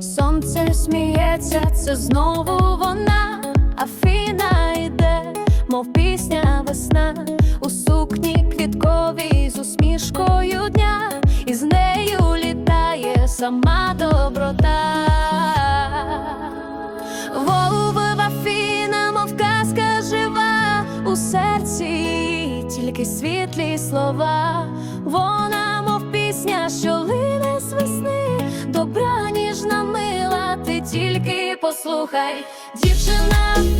Сонце сміється, це знову вона, Афіна йде, мов пісня весна, у сукні квітковій з усмішкою дня, і з нею літає сама доброта. Тільки світлі слова. Вона, мов пісня, що лине з весни, добра ніжна мила, ти тільки послухай, дівчина